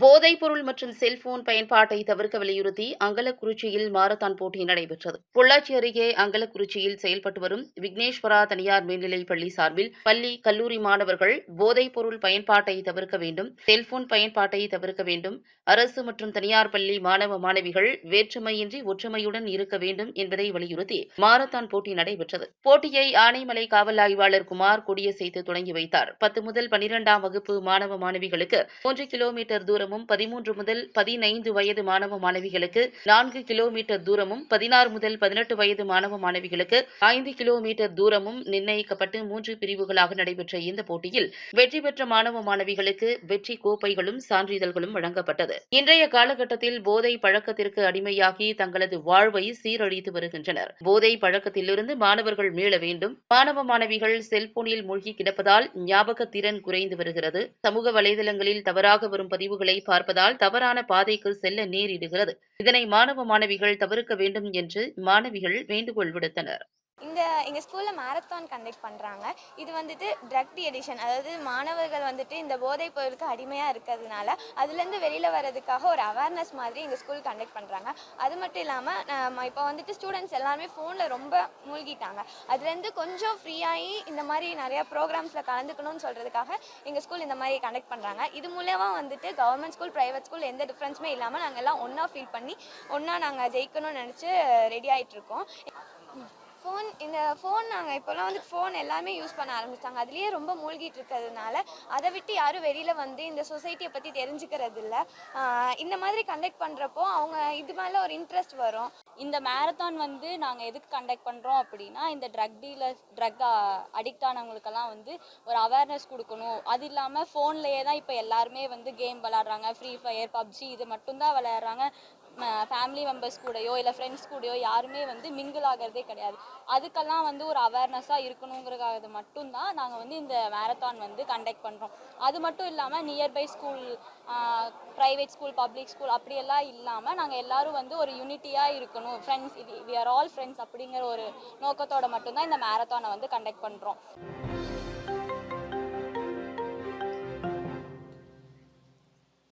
போதைப் பொருள் மற்றும் செல்போன் பயன்பாட்டை தவிர்க்க வலியுறுத்தி அங்கலக்குறிச்சியில் மாரத்தான் போட்டி நடைபெற்றது. பொள்ளாச்சி அருகே அங்கலக்குறிச்சியில் செயல்பட்டு வரும் விக்னேஸ்வரா தனியார் மேல்நிலைப் பள்ளி சார்பில் பள்ளி கல்லூரி மாணவர்கள் போதைப் பொருள் பயன்பாட்டை தவிர்க்க வேண்டும் செல்போன் பயன்பாட்டை தவிர்க்க வேண்டும் அரசு மற்றும் தனியார் பள்ளி மாணவ மாணவிகள் வேற்றுமையின்றி ஒற்றுமையுடன் இருக்க வேண்டும் என்பதை வலியுறுத்தி மாரத்தான் போட்டி நடைபெற்றது. போட்டியை ஆனைமலை காவல் ஆய்வாளர் குமார் கொடியசைத்து தொடங்கி வைத்தார். பத்து முதல் பனிரெண்டாம் வகுப்பு மாணவ மாணவிகளுக்கு மூன்று கிலோமீட்டர் தூரம் தூரமும் பதிமூன்று முதல் பதினைந்து வயது மாணவ மாணவிகளுக்கு நான்கு கிலோமீட்டர் தூரமும் பதினாறு முதல் பதினெட்டு வயது மாணவ மாணவிகளுக்கு ஐந்து கிலோமீட்டர் தூரமும் நிர்ணயிக்கப்பட்டு மூன்று பிரிவுகளாக நடைபெற்ற இந்த போட்டியில் வெற்றி பெற்ற மாணவ மாணவிகளுக்கு வெற்றி கோப்பைகளும் சான்றிதழ்களும் வழங்கப்பட்டது. இன்றைய காலகட்டத்தில் போதை பழக்கத்திற்கு அடிமையாகி தங்களது வாழ்வை சீரழித்து வருகின்றனர். போதை பழக்கத்திலிருந்து மாணவர்கள் மீள வேண்டும். மாணவ மாணவிகள் செல்போனில் மூழ்கி கிடப்பதால் ஞாபக திறன் குறைந்து வருகிறது. சமூக வலைதளங்களில் தவறாக வரும் பதிவுகளை பார்ப்பதால் தவறான பாதைக்கு செல்ல நேரிடுகிறது. இதனை மாணவ மாணவிகள் தவிர்க்க வேண்டும் என்று மாணவிகள் வேண்டுகோள் விடுத்தனர். இந்த எங்கள் ஸ்கூலில் மேரத்தான் கண்டக்ட் பண்ணுறாங்க இது வந்துட்டு ட்ரக் எடிஷன் அதாவது மாணவர்கள் வந்துட்டு இந்த போதைப் பொருளுக்கு அடிமையாக இருக்கிறதுனால அதுலேருந்து வெளியில் வர்றதுக்காக ஒரு அவேர்னஸ் மாதிரி எங்கள் ஸ்கூல் கண்டக்ட் பண்ணுறாங்க அது மட்டும் இல்லாமல் இப்போ வந்துட்டு ஸ்டூடெண்ட்ஸ் எல்லாருமே ஃபோனில் ரொம்ப மூழ்கிட்டாங்க. அதுலேருந்து கொஞ்சம் ஃப்ரீயாகி இந்த மாதிரி நிறையா ப்ரோக்ராம்ஸில் கலந்துக்கணும்னு சொல்கிறதுக்காக எங்கள் ஸ்கூல் இந்த மாதிரி கண்டக்ட் பண்ணுறாங்க இது மூலயமா வந்துட்டு கவர்மெண்ட் ஸ்கூல் ப்ரைவேட் ஸ்கூல் எந்த டிஃப்ரென்ஸுமே இல்லாமல் நாங்கள் எல்லாம் ஒன்றா ஃபீல் பண்ணி ஒன்றா நாங்கள் ஜெயிக்கணும்னு நினச்சி ரெடி ஆகிட்ருக்கோம் ஃபோன் இந்த ஃபோன் நாங்கள் இப்போல்லாம் வந்து ஃபோன் எல்லாமே யூஸ் பண்ண ஆரம்பிச்சிட்டாங்க. அதுலேயே ரொம்ப மூழ்கிட்டு இருக்கிறதுனால அதை விட்டு யாரும் வெளியில் வந்து இந்த சொசைட்டியை பற்றி தெரிஞ்சுக்கிறது இல்லை இந்த மாதிரி கண்டக்ட் பண்ணுறப்போ அவங்க இது மேலே ஒரு இன்ட்ரெஸ்ட் வரும். இந்த மேரத்தான் வந்து நாங்கள் எதுக்கு கண்டக்ட் பண்ணுறோம் அப்படின்னா இந்த ட்ரக் டீலர் ட்ரக் அடிக்ட் ஆனவங்களுக்கெல்லாம் வந்து ஒரு அவேர்னஸ் கொடுக்கணும். அது இல்லாமல் ஃபோன்லேயே தான் இப்போ எல்லாருமே வந்து கேம் விளாட்றாங்க ஃப்ரீ ஃபயர் பப்ஜி இது மட்டும்தான் விளையாடுறாங்க. ஃபேமிலி மெம்பர்ஸ் கூடயோ இல்லை ஃப்ரெண்ட்ஸ் கூடயோ யாருமே வந்து மிங்கிள் ஆகிறதே கிடையாது. அதுக்கெல்லாம் வந்து ஒரு அவேர்னஸாக இருக்கணுங்கிறதுக்காக மட்டும்தான் நாங்கள் வந்து இந்த மேரத்தான் வந்து கண்டக்ட் பண்ணுறோம் அது மட்டும் இல்லாமல் nearby school private school public school அப்படியெல்லாம் இல்லாமல் நாங்கள் எல்லோரும் வந்து ஒரு யூனிட்டியாக இருக்கணும். Friends we are all friends அப்படிங்கிற ஒரு நோக்கத்தோட மட்டும்தான் இந்த மேரத்தானை வந்து கண்டக்ட் பண்ணுறோம்